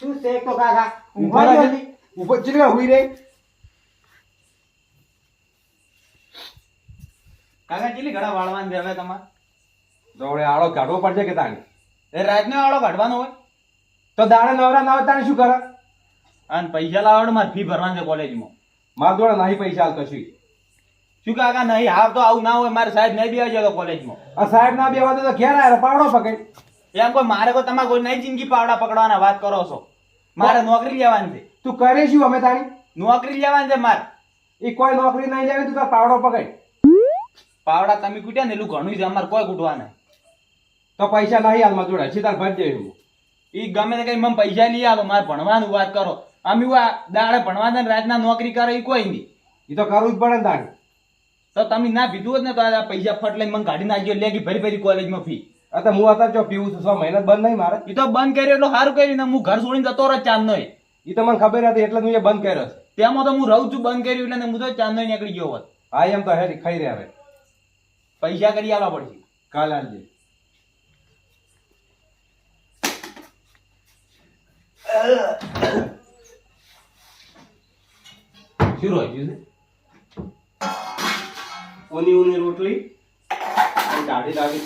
શું છે તો કાકા? ઊંઘવા ઊંઘવા ઉપર ચીલી હુઈ રહી. કાકા ચીલી ઘડા વાળવાની છે હવે તમારે? દોડે આળો કાઢવો પડશે કે તાણી? એ રાતનો આળો કાઢવાનો હોય. તો દાડે નવરા ના હોય તાણી શું કરે? અને પૈસા લાવવાનું મારે ફી ભરવાની છે કોલેજમાં. મારા જોડે નહીં પૈસા હાલ કશું શું કાકા નહીં હાલ તો આવું ના હોય મારે સાહેબ નહીં બેવા જતો કોલેજમાં. આ સાહેબ ના બેવા તો ઘેર આવે પાવડો પકડ. એમ કોઈ મારે કોઈ તમારે કોઈ નહીં જિંદગી પાવડા પકડવાના વાત કરો છો. મારે નોકરી લેવાની છે. તું કરે શું અમે તારી? નોકરી લેવાની છે મારે. એ કોઈ નોકરી નહીં લેવી તું તાર પાવડો પકડ. પાવડા તમે કૂટ્યા ને એટલું ઘણું છે અમારે કોઈ કૂટવાના. તો પૈસા નહીં હાલમાં જોડે છે તાર ભજ હું ઈ ગમે તે કઈ મને પૈસા લઈ આવો મારે ભણવાનું વાત કરો. અમે આ દાડે ભણવા દે ને રાતના નોકરી કરે એ કોઈ નહીં. એ તો કરવું જ પડે ને તાણી તો તમે ના પીધું હોત ને તો આ પૈસા ફટ લઈને મને કાઢી નાખજો લેગી ભરી ભરી કોલેજમાં ફી. તો હું અત્યારે જો પીવું છું છ મહિના બંધ નહીં મારે. એ તો બંધ કર્યો એટલે સારું કર્યું ને હું ઘર છોડીને જતો રહો ચાંદ નહીં એ તો મને ખબર હતી એટલે હું એ બંધ કર્યો છે. તેમાં તો હું રહું છું બંધ કર્યું એટલે હું તો ચાંદ નહીં નીકળી ગયો હોત. હા એમ તો હેરી ખાઈ રહ્યા હવે. પૈસા કરી આવવા પડશે. કાલ આવજે શું રહ્યું છે? ઉની ઉની રોટલી. દાઢી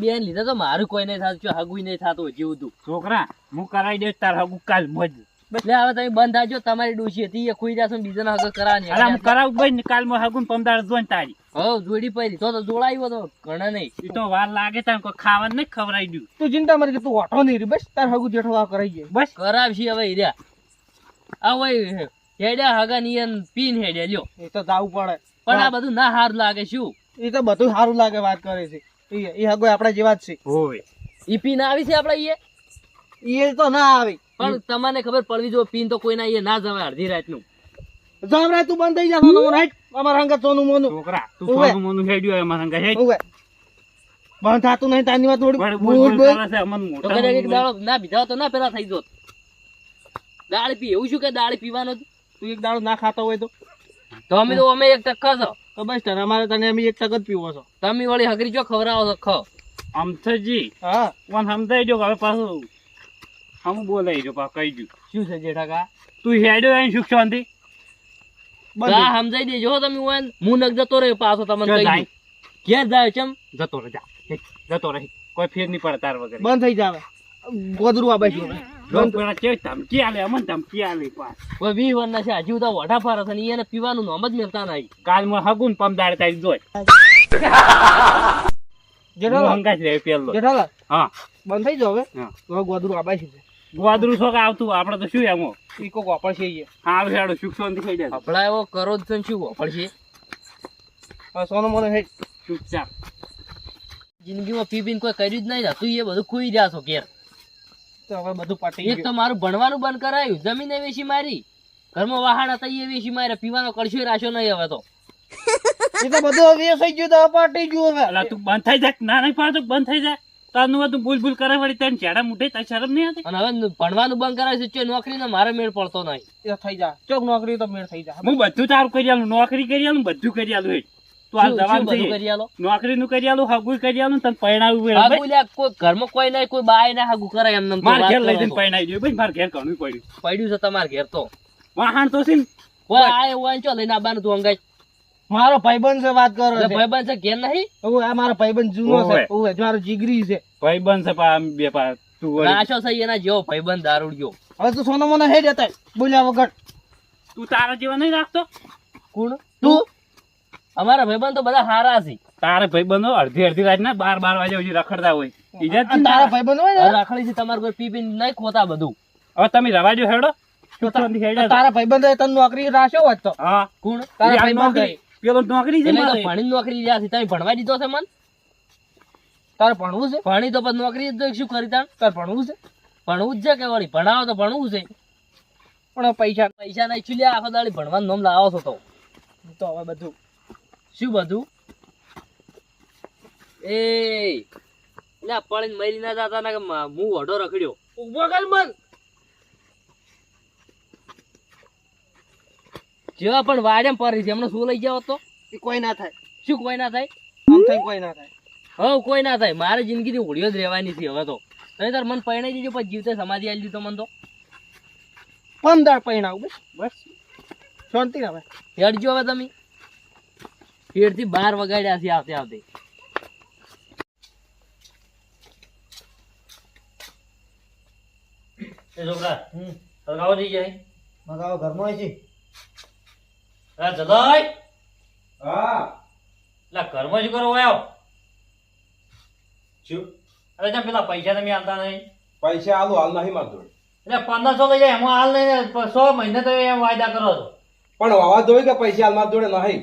બેન લીધા તો મારું કોઈ નહીં થતું હગું નહીં થતું જેવું તું છોકરા હું કરાવી દઈશ તાર હગું કાલ મોજ. એટલે હવે તમે બંધ થાજો તમારી ડોશી હતી એ ખુઈ જશો ને બીજાના હગો કરાવવાની. અરે હું કરાવું ભાઈ કાલમાં હગું પમદાર જોઈને તારી. હવ જોડી પડી. તો તો જોડાયો તો ઘણા નહીં. એ તો વાર લાગે તાર કોઈ ખાવા નહીં ખવરાઈ દઉં. તું ચિંતા મત કર, તું ઓટો નહીં બસ તાર હગું જેઠો આ કરાઈ જાય બસ. કરાવશી હવે હીર્યા આ હોય હેડ્યા હગા નિયન પીન હેડ્યા લ્યો. એ તો જાવું પડે. પણ આ બધું ના હાર લાગે શું? એ તો બધું સારું લાગે વાત કરે છે. એ- હગો આપણા જેવા જ છે. હોય. ઈ પીન આવી છે આપડા ઈ એ તો ના આવી. પણ તમને ખબર પડવી જો પીન તો કોઈના ઈ ના જવાય અડધી રાતનું. જામરા તું બંધ થઈ જા રાઈટ અમારા હંગત સોનું મોનું. છોકરા તું સોનું મોનું હેડ્યું અમારા મારા હેડ. બંધ થાતું નહીં તારની વાત થોડી બોલ બોલ બોલ બોલ. કરે છે અમન તો કદાચ એક દાડો ના બીજા તો ના પેલા થઈ જોત. દાળ પી એવું શું કે દાળ પીવાનો? તું એક દાડો ના ખાતો હોય તો? તો અમે તો અમે એક ટક્કા છો. તો બસ તને અમારે તને અમે એક ટક જ પીવો છો. તમે વળી હગરી જો ખવડાવો છો ખો. અમથજી હા. પણ સમજાઈ જો હવે પાછું હમ બોલાઈ જો પા કહી દઉં શું છે જેઠા કા? તું હેડ્યો અહીં સુખ શાંતિ? બધા. હા સમજાઈ દેજો તમે હોય હું નક જતો રહ્યો પાછો તમને ક્યાં કહી જાય? દઉં. ક્યાં જાય ચમ. જતો રહે જા. જતો રહે. કોઈ ફેર નહીં પડે તાર વગર. બંધ થઈ જાવે. ગોદરું આ. લોક પેલા કેવી ધમકી આલે અમન ધમકી આલે પાસ કોઈ વી વન છે હજી તો વઢા ફારે છે ને એને પીવાનું નામ જ મેલતા નહીં. કાલમાં હગુન પમદાર તારી જોઈ જેઠાલા હંગાજ રહે પેલો. જેઠાલા હા. બંધ થઈ જાવ હવે? હા. તો હવે ગોદરું આ છે. ગોદરું છો કે આવતું? આપણે તો શું એમ? ઈ કોક વાપર છે ઈ. હા આવે હેડો સુખ શાંતિ થઈ જાય. કપડા એવો કરો જ શું પડશે છે? સોનો મોનું હેઠ ચૂપચાપ. જિંદગીમાં પી બીન કોઈ કર્યું જ નહીં તું એ બધું ખુઈ રહ્યા છો ઘેર. તો હવે બધું પટી ગયું. મારું ભણવાનું બંધ કરાયું. જમીન એ વેચી મારી. ઘરમાં વહાણ હતા એ વેચી પીવાનો નહીં હવે તો. એ તો બધું થઈ ગયું તો પાટી ગયું હવે. તું બંધ થઈ જાય ના નહીં પાડતો બંધ થઈ જાય તારનું તું ભૂલ ભૂલ કરે વળી તને ચેડા મુઠે તારી શરમ નહીં અને હવે ભણવાનું બંધ કરાવી છે નોકરી ને મારે મેળ પડતો નહીં. એ થઈ જા. ચોક નોકરી તો મેળ થઈ જા. હું બધું તારું કરી આલું નોકરી કરી આલું બધું કરી આલું તું હાલ જવાન થઈ નોકરી નું કરી આલું? હગું કરી આલું તને પરણાવું પડે. હાગુ કોઈ ઘરમાં કોઈ નહીં કોઈ બાય ના હાગુ કરાય એમ માર ઘેર લઈ જઈને પરણાવી દઉં ભાઈ મારે ઘેર ઘણું પડ્યું. પડ્યું છે તમારે ઘેર તો. વાહણ તો છે ને. કોઈ આ એવું ચો લઈને આવવાનું તું અંગાઈ મારો ભાઈબંધ છે વાત કરો ભાઈબંધ છે ઘેર નહીં? ઓવે આ મારો ભાઈબંધ જૂનો છે. મારો જીગરી છે. ભાઈ બંધ છે પા બે પા તું. રાશો છે એના જેવો ભાઈબંધ દારૂડિયો. હવે તું સોનો મોનો હે જતા બોલ્યા વગર. તું તારા જેવા નહીં રાખતો? કોણ? તું? અમારા ભાઈબંધો તો બધા હારા છે. તારા ભાઈબંધો અડધી અડધી રાત ના બાર બાર વાગે સુધી રખડતા હોય. છે ને તારા ભાઈબંધો હોય રાખડી છે તમારે કોઈ પી પી નહીં ખોતા બધું. હવે તમે રવાજો હેડો. તારા ભાઈબંધો તને નોકરી રાખ્યો હોત તો? હા. કોણ? તારા ભાઈબંધ. પેલો નોકરી છે મને ભણી નોકરી રહ્યા છે. તમે ભણવા દીધો છે મન? તારે ભણવું છે? ભણી તો પછી નોકરી જ શું કરી તાર તારે ભણવું છે? ભણવું જ છે કે વળી? ભણાવો તો ભણવું છે. પણ પૈસા પૈસા નહીં ચૂલ્યા આખો દાડી ભણવાનું નામ લાવો છો તો. તો હવે બધું શું બધું? એ એટલે પડીને મરી ના જતા ના કે હું ઓઢો રખડ્યો. ઊભો કર મન. જેવા પણ વાડે પરી છે એમને શું લઈ જાવ તો? એ કોઈ ના થાય. શું કોઈ ના થાય? આમ થાય કોઈ ના થાય. હવે કોઈ ના થાય. મારે જિંદગીથી હોળીઓ જ રહેવાની છે હવે તો. તમે તાર મન પરણાઈ દીધું પછી જીવતે સમાધિ આવી દીધો મન તો. પંદર પૈણાવ બસ બસ. શાંતિ હવે. હેડજો હવે તમે. પેટથી બહાર વગાડ્યા છે આવતે આવતે. એ છોકરા સરગાવો થઈ જાય? મગાવો ઘરમાં છે. હા જગાઈ હા. ઘરમાં શું કરો આવ્યો શું? અરે ત્યાં પેલા પૈસા તમે આલતા નહીં. પૈસા આલું હાલ નહીં મારતો. એટલે પંદરસો લઈ જાય એમાં હાલ નહીં સો મહિને તો એમ વાયદા કરો છો. પણ વાવા જોઈ કે પૈસા હાલ માર જોડે નહીં?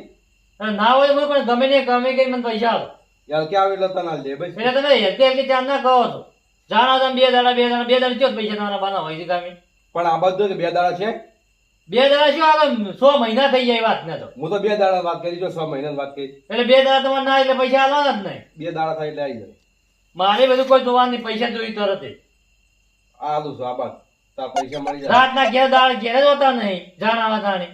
ના હોય પણ ગમે ને ગમે કઈ મને પૈસા આલો યાર આવે એટલે તને દે બસ એટલે તમે હેલકે હેલકે ચાર ના કહો છો. જાણો તમે બે દાડા બે દાડા બે દાડા ચો પૈસા તમારા બાના હોય છે કામે પણ આ બધું તો બે દાડા છે? બે દાડા શું આવે? સો મહિના થઈ જાય વાત ને તો. હું તો બે દાડા વાત કરી જો સો મહિના વાત કરી. એટલે બે દાડા તમારે ના એટલે પૈસા આલવાના જ નહીં. બે દાડા થાય એટલે આવી જાય. મારે બધું કોઈ જોવાનું નહીં પૈસા જોઈ તરત. આ આલું છું આ બાદ તાર પૈસા મળી જાય. રાતના ઘેર દાળ ઘેર જ હોતા નહીં જાણ આવા તાણે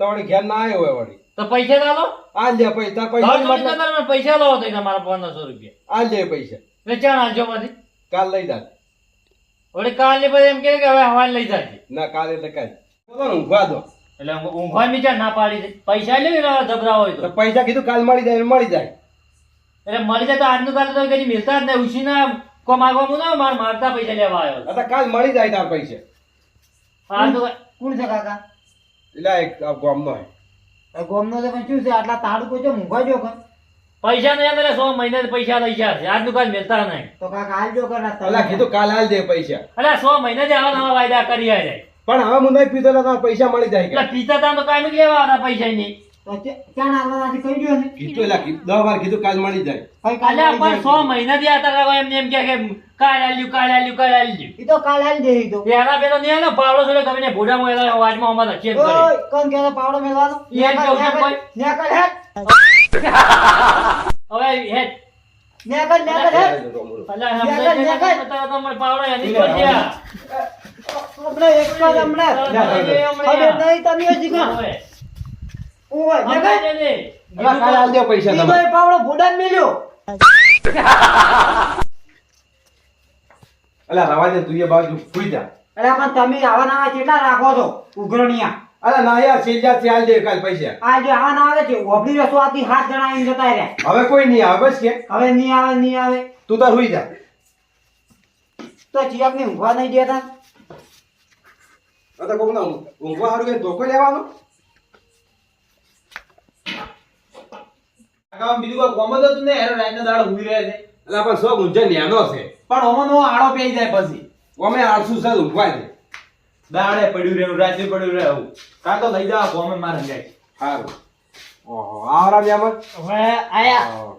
તો વળી ઘેર ના આવ્યો હોય વળી. તો પૈસા ના લો? આ લે પૈસા પૈસા પૈસા લો તો મારા પંદરસો રૂપિયા. આ લે પૈસા. એટલે ચાણ આલજો પછી કાલ લઈ જા. વળી કાલે પછી એમ કે હવે હવાને લઈ જાજે ના કાલ એટલે કાલ. બોલો ને ઊંઘવા દો. એટલે ઊંઘવાની ચાર ના પાડી દે. પૈસા લે જબરા હોય તો. તો પૈસા કીધું કાલ મળી જાય મળી જાય. એટલે મળી જાય તો આજનું કાલે તો કદી મિલતા જ નહીં. ઉછીના કો માગવા ના માર મારતા પૈસા લેવા આવ્યો તો કાલ મળી જાય તાર પૈસા. આ તો કોણ છે કાકા? એટલે એક ગામનો હે ગોમનો તો પણ શું છે? આટલા તાડકો છે મૂંઘવા જો કર પૈસા નહીં એટલે સો મહિને પૈસા લઈ છે. આજનું કાલે મેલતા નહીં. તો કાક હાલ જો કર અલા કીધું કાલ હાલ દે પૈસા. એટલે સો મહિને જ આવા નવા વાયદા કરી જાય પણ હવે મુંબઈ પીતો પૈસા મળી જાય એટલે પીતા તા તો કાંઈ લેવા પૈસા નહીં તો ક્યાં કહી દો ને કીધું એટલે દસ વાર કીધું કાલ મળી જાય કાલે કાલે પણ સો મહિના થી આતા એમ એમ કે કાલ આલ્યું કાલ આલ્યું કાલ આલ્યું ઈ તો કાલે હાલ દે તો પેલા પેલો નહીં ને પાવડો છોડે તમે ને ભૂડા મોયેલા અવાજમાં અમારે ચેક કરે કોણ કે પાવડો મેલવાનો ઈ એમ કહું છું કોઈ. હવે હે નેકળ નેકળ હેટ અલા નેકળ, સમજાય છે નેકળ. કે બતાવો તો અમારે પાવડો એની કોઈ છે આપણે એક જ હમણાં હવે નહીં તમે હજી કાં હવે ઓય અલા કાલ હાલ દે પૈસા ઈ તો પાવડો ભૂડાને મેલ્યો. અલા રવા દે તું એ બાજુ સુઈ જા. અરે પણ તમે આવા નવા કેટલા રાખો છો? ઉઘરણિયા. અલા ના યારથી દે કાલ પૈસા. આ જે આવા નવા આવે છે ઓબડી હાથ જણા આવીને જતા રહ્યા. હવે કોઈ નહીં આવે બસ કે. હવે નહીં આવે નહીં આવે. તું તાર સુઈ જા. તો ચિયાક ને ઊંઘવા નહીં દેતા? આ કોક ના ઊંઘવા હારું કે ધોકો લેવાનો? કાકા બીજું કોઈ કોમ જ હતું ને એનો રાતના દાડો ઊંઘી રહ્યા છે. એટલે પણ સો ગુંજન નેનો છે. પણ ઓમનો આડો પેઈ જાય પછી. અમે આળસુ સર ઊંઘવા દે. દાડે પડ્યું રહેવું રાત્રે પડ્યું રહેવું. કાં તો લઈ જાવ કોમે મારે જાય. સારું ઓહો આવરા મ્યામર હવે આયા.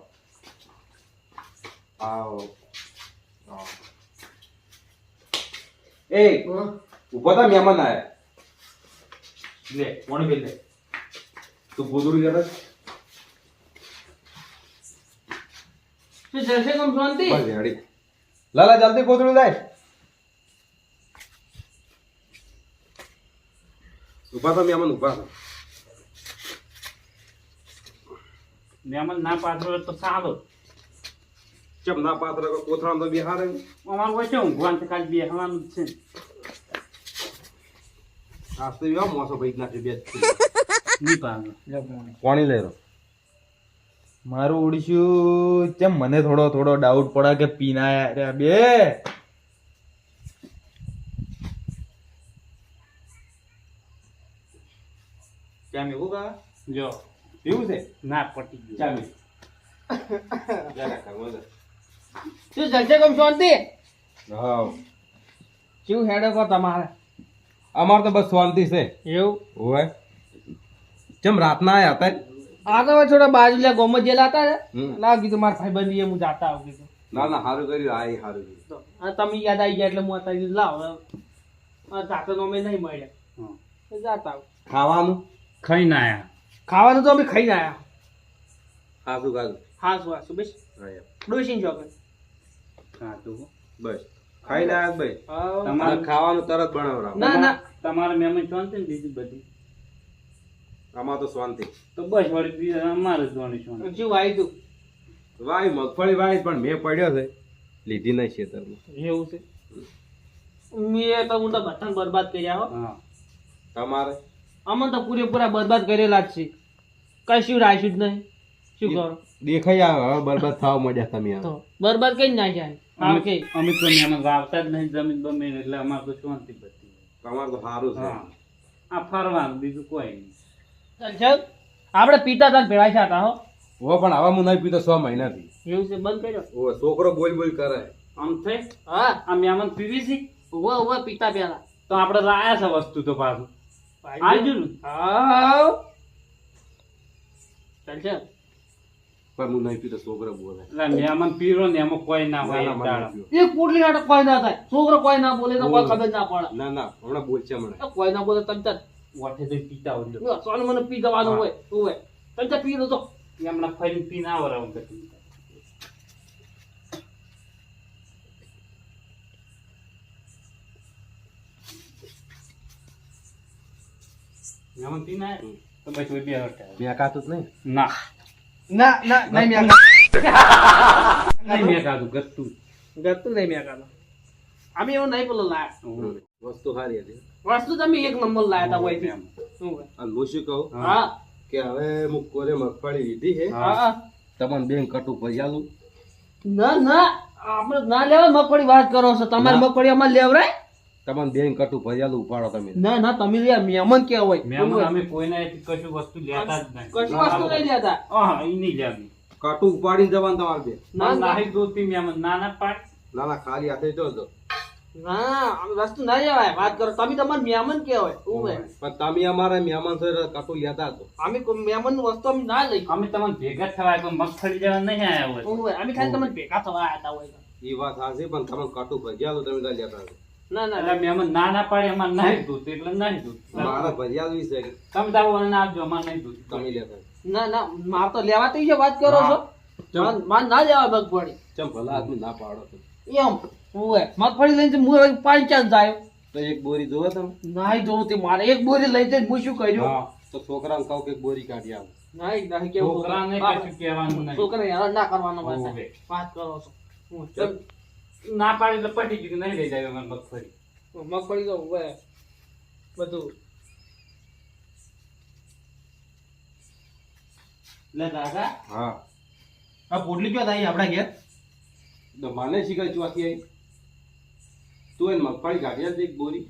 આવો. એ ઊભો તા મહેમાન આયા. લે કોણ પેલ લે તું ગોદડું કરે શું જશે કમ શાંતિ? બસ લાલા જલ્દી કોથળી જાય. ઊભા તો મેમન ઊભા થા. મહેમાન ના પાત્ર તો સારો. ચમ ના પાત્ર કોથળામાં તો બિહારે. અમારે કોઈ છે ઊંઘવાનું છે ખાલી બેસવાનું જ છે. આજ તો એવા મોસો ભાઈ નાખી બે પાણી લઈ રહ્યો મારું ઉડશું. કેમ મને થોડો થોડો ડાઉટ પડે કે પીના રે બે? કેમ એવું કા જો એવું છે? ના પટી ગયું. શું જલસે કમ શાંતિ? હાવ. શું હેડે કો તમારે? અમાર તો બસ શાંતિ છે. એવું? હોય કેમ રાત રાતના આયા હતા? આ તો હવે થોડા બાજુ લે ગોમત જેલા હતા ને ના કીધું મારા ભાઈબંધી હું જાતા આવું કીધું. ના ના સારું કર્યું આ સારું કર્યું. તમે યાદ આવી ગયા એટલે હું અત્યારે કીધું લાવ જાતો તો અમે નહીં મળ્યા. જાતા આવું. ખાવાનું? ખાઈ ના આયા. ખાવાનું તો અમે ખાઈને આવ્યા સાસુ કાલ હા શું હા શું બસ ડોસીને હા ખાધું? બસ. ખાઈને આયા ભાઈ તમારે ખાવાનું તરત બનાવરાવ. ના ના. તમારે મહેમાન શાંતિ ને બીજું બધી? આમાં તો શાંતિ. તો બસ વળી અમારે જ જોવાની શાંતિ શું આવ્યું તું વાય મગફળી વાય પણ મેં પડ્યો છે. લીધી નહીં ખેતરમાં. એવું છે? મેં તો હું તો બટન બરબાદ કર્યા હો. તમારે? અમે તો પૂરેપૂરા બરબાદ કરેલા જ છે. કશું રાખ્યું જ નહીં. શું કરો? દેખાઈ આવે હવે બરબાદ થવા મળ્યા તમે તો બરબાદ કઈ નાખ્યા જાય. અમે અમે તો અમે વાવતા જ નહીં જમીન બમીન એટલે અમારે તો શાંતિ બધી. તમારે તો સારું છે. આ ફરવાનું બીજું કોઈ નહીં. ચાલ ચાલ. આપણે પીતા હતા ને ભેળા છે હતા હો. ઓ પણ હવે હું નહીં પીતો છ મહિનાથી. એવું છે બંધ કર્યો. ઓ છોકરો બોલ બોલ કરે. આમ થઈ? હા આ મેમન પીવી છે? ઊભા ઊભા પીતા પેલા તો આપણે લાયા છે વસ્તુ તો પાછું. આજુ ને? હા. ચાલ ચાલ. પણ હું નહીં પીતો છોકરો બોલે. એટલે મેમન પીરો ને એમાં કોઈ ના હોય એ એક પોટલી નાટક કોઈ ના થાય. છોકરો કોઈ ના બોલે તો કોઈ ખબર ના પડે. ના ના હમણાં બોલ છે મને કોઈ ના બોલે તમ તાર. વાઠે જઈને પીતા હોય સોન મને પી જવાનું હોય હોય તમ તાર પી તો એમના ફરીને પીને આવરાવું પછી મહેમાન પીને આવ્યા? તો પછી કોઈ બે હટાવે. મેં કાતું જ નહીં ના ના ના નહીં મેં નહીં મેં કાઢું ગતું નહીં મેં કાનો અમે એવું નહીં બોલો લાયા વસ્તુ સારી હતી. વસ્તુ તમે એક નંબર લાયા હતા હોય એમ. અને હું શું કહું? હા. કે હવે હું કોરે મગફળી લીધી છે. હા. હા. તમને બેંક કટું ભજાલું ના ના. આપણે ના લેવા મગફળી વાત કરો છો. તમારી મગફળી અમારે લેવરાય? તમને બેંક કટું ભજાલું ઉપાડો તમે. ના ના તમે લે મહેમાન કે હોય? મહેમાન અમે કોઈને કશું વસ્તુ લેતા જ નહીં. કશું વસ્તુ નહીં લેતા? હા એ નહીં લેવી. કાટું ઉપાડીને જવાનું તમારે બે ના ના. નાહી ધોતી ના નાના પાડ. ના ના ખાલી હાથે જો ના વસ્તુ ના લેવાય વાત કરો તમે તમારે મહેમાન કેવાય હોય? પણ તમે અમારા મહેમાન છો એટલે લેતા હતો અમે મહેમાન વસ્તુ અમે ના લઈ. અમે તમને ભેગા થવાય પણ મગફળી લેવા નહીં આવ્યા હોય અમે ખાલી તમને ભેગા થવા આવ્યા હોય એ વાત સાચી પણ તમે કાટું ભજાલું તમે તો લેતા હતો ના ના. એટલે મહેમાન નાના પાડે અમારે નહીં ધોતું એટલે નહીં ધોતું મારા ભજાલું છે તમે તારું વલણ આપજો અમારે નહીં તમે લેતા ના ના. માર તો લેવા તો વાત કરો છો. માર- માર ના લેવા મગફળી ચમ ભલા આદમી ના પાડો એમ. હોય મગફળી લઈને હું હવે પાંચ ચાંદ જાય. તો એક બોરી જોવો તમે. નાઈ જોઉં તે મારે એક બોરી લઈ જઈને હું શું કર્યું? હા. તો છોકરાને કહું કે એક બોરી કાઢી આવો. નાઈ નાઈ કેવું છોકરાને છોકરા- કશું કહેવાનું નહીં. છોકરાને હેરાન ના કરવાનો ભાઈ. વાત કરો છો. હું ના પાડી તો પટી ગયું નહીં લઈ જાય મને મગફળી. મગફળી તો હોય બધું. લે કાકા હા. આ પોટલી ક્યાં થાય આપણા ઘેર? તો મને શીખાય ચોથી આવી તું એને મગફળી કાઢી આલ દે બોરી?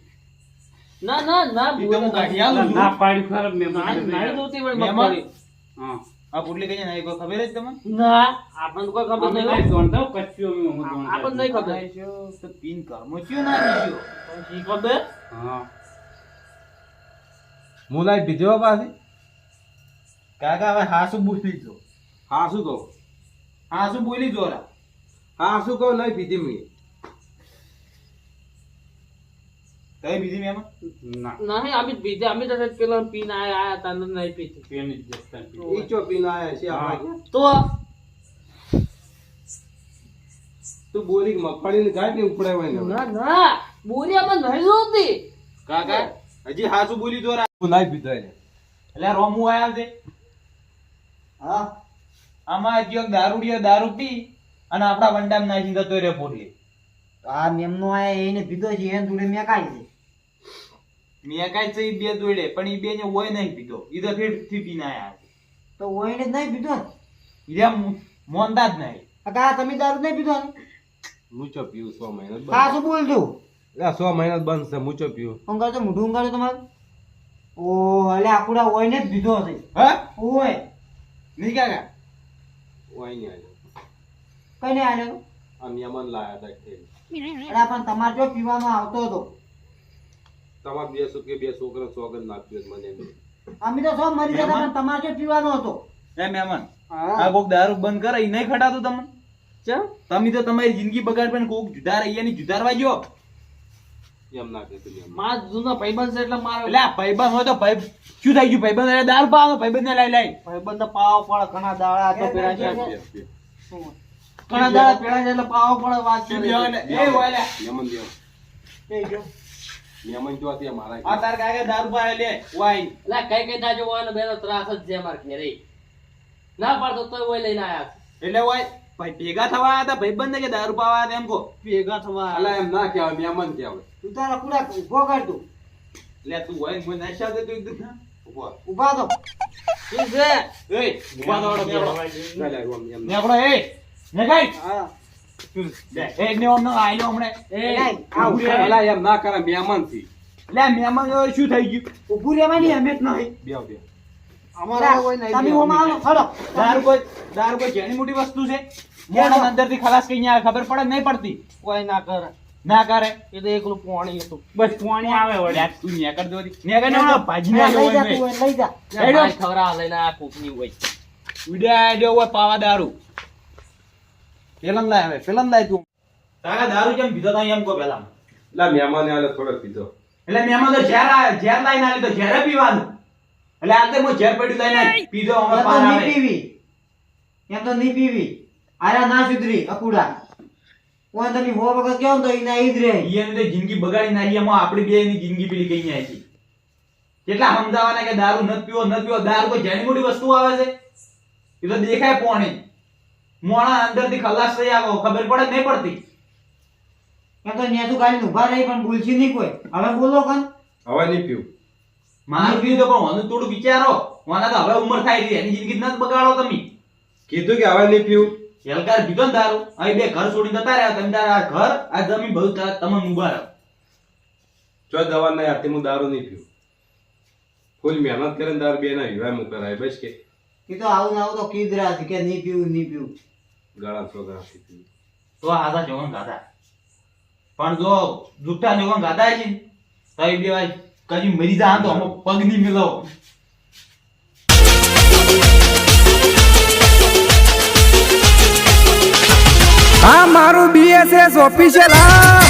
ના ના ના બોરી તો હું કાઢી ના પાડી ખરાબ મે મારી દોતી પણ મગફળી. હા. આ પુડલી કઈ ના ખબર જ તમને? ના આપણને કોઈ ખબર નહીં નહીં ધોંધો, કશું અમે હું ધોંધો. આપણને નહીં ખબર. તો પિન કર્મો ચિયો ના દીધો શી ખબર? હા. મુલાય બીજો પાછી કાકા હવે હાસુ બોલી જો? હા શું કહું? હાસુ બોલી જો રા હા શું કહું? નહીં પીધી મેં. કઈ બીજી મેમ ના. નહીં અમિત બીજા અમિત તો પેલા પીન આયા આયા તા ને નહીં પીતી પીન જ જસ્તા. ઈ ચો પીને આયા છે આપણા. તો તું બોરી મગફળી ગાય ને ઉપડાવાય ને ના. ના બોરિયામાં નહીં જોતી. કાકા હજી હાસુ બોલી દો રા નહીં પીધો એને. એટલે રોમુ આયા છે? હા? આમાં જો દારૂડિયો દારૂ પી અને આપણા વંડામ નાખી જતો રે પોટલી. આ મેમનો આયા એને પીધો છે એને જોડે મેં કાઈ છે મેં કાંઈ છે ઈ બે દોડે પણ એ બે ને ઓય નહીં પીધો. એ તો ફેરથી પીને આયા છે તો ઓઈને જ નહીં પીધો ને? રહ્યા મોંદા જ નહીં. આ કા તમે દારૂ નહીં પીધો ને? હું પીવું? સો મહિના હા શું બોલજો? એટલે સો મહિના બંધ છે મૂચો પીવું? ઊંઘાડો તો મૂઢું ઊંઘાડો તમારું. ઓ અલે આકુડા ઓઈને જ પીધો હશે હા? ઓય નહીં કાકા? ઓય ને આવ્યો કઈ નહીં આલ્યો? આ યમન લાયા હતા એટલે. અરે પણ તમારે જો પીવાનો આવતો હતો. તમારે બે સો કે બે છોકરા સોગન નાખ્યું મને અમે તો સો મરી ગયા પણ તમારે કે પીવાનો હતો? એ મહેમાન આ કોક દારૂ બંધ કરે ઈ નહીં ખટાતું તમને? ચા તમે તો તમારી જિંદગી બગાડ પણ કોક જુદાર અહીંયાની જુદારવા ગયો. એમ ના મહેમાન. માર જૂનો ભાઈબંધ છે એટલે મારે એટલે ભાઈબંધ હોય તો ભાઈ શું થઈ ગયું? ભાઈબંધ એટલે દારૂ પાવો ભાઈબંધ ને લઈ લઈ. ભાઈબંધ તો પાવો પડે ઘણા દાડા તો પેલા છે. ઘણા દાડા પેલા છે એટલે પાવો પડે વાત એટલે? એ હોય લે. યમન દેવ. એ જો મહેમાન જો તે મારા આ તાર કાકા દારૂ પાય લે વાઈન લા કઈ કઈ દાજો વાન ને બેનો ત્રાસ જ છે માર ઘેરે ના પાડતો તો ઓય લઈને આયા એટલે ઓય ભાઈ ભેગા થવા આયા હતા ભાઈબંધ કે દારૂ પાવા આયા એમ કો ભેગા થવા અલા એમ ના કહેવાય મહેમાન કહેવાય તું તારા કુડા ઊભો કર તું લે તું હોય ને કોઈ નશા દે તું એકદમ ઊભો. ઊભા તો શું છે એ ઊભા તો વળો, નેકળો. ના, લે, એમ, એમ. નેકળો, એય. નેકાઈ. હા ને આયલો હમણે. એય, આ ઉભું એમ ના કરે મહેમાનથી લે, મહેમાન શું થઈ ગયું? ઊભું રહેવાની અમે જ નહીં. બેવ બે. અમારા કોઈ નહીં તમે ઓમાં આવો ખડો દારૂ કોઈ દારૂ કોઈ જેની મોટી વસ્તુ છે? મોણા અંદરથી ખલાસ કઈ આવે ખબર પડે? નહીં પડતી. કોઈ ના કરે. ના કરે? એ તો એકલું પાણી હતું. બસ પાણી આવે વડે તું નેકર દો નેકર ને ભાજી ના લઈ જા લઈ જા. ખવરા લઈને આ કોકની હોય. ઉડ્યા દેવો હોય પાવા દારૂ પેલન લાય હવે પેલન લાય તું. તારા દારૂ કેમ પીધો તા એમ કો પેલા એટલે મહેમાને આલે થોડો પીધો. એટલે મહેમાન તો ઝેર ઝેર લાઈને આલી તો ઝેર પીવાનું. એટલે આ તો હું ઝેર પડ્યું લઈને પીધો અમે પાર આવે. પીવી. એમ તો નહીં પીવી. આરા ના સુધરી અકુડા. કોઈ તમે હો વખત કેમ તો ઈ ઈદ રે જ રહે તો જિંદગી બગાડી નાખી એમાં આપણી ની જિંદગી પેલી કઈ જાય છે કેટલા સમજાવવાના કે દારૂ ન પીવો ન પીવો દારૂ કોઈ જેની મોટી વસ્તુ આવે છે? એ તો દેખાય પોણી. મોણા અંદરથી ખલાસ થઈ આવો ખબર પડે નહીં પડતી. એમ તો ન્યાતું કાલે ઊભા રહી પણ બોલશી નહીં કોઈ. હવે બોલો કન હવે નહીં પીવું. મારું પીવું તો પણ મને થોડું વિચારો. મને તો હવે ઉંમર થાય છે એની જિંદગી ના બગાડો તમે. કીધું કે હવે નહીં પીવું. હેલકાર પીધો ને દારૂ અહીં બે ઘર છોડી જતા રહ્યા તમે તારા આ ઘર આ જમીન બધું તા- તમે ઊભા રહો. જો દવા નહીં આપતી હું દારૂ નહીં પીવું. ફૂલ મહેનત કરીને દારૂ બે ના વિવાહ મુકરાય બસ કે. એ તો આવું ના આવું તો કીધરા છે કે નહીં પીવું નહીં પીવું. ગાળા પીવું તો આધા જોગન ગાધા. પણ જો જુઠ્ઠા જોગન ગાધા છે ને, તો એ બે ભાઈ કદી મરી જા તો અમો પગ નહીં મિલો આ મારું બીએસએસ ઓફિશિયલ હા.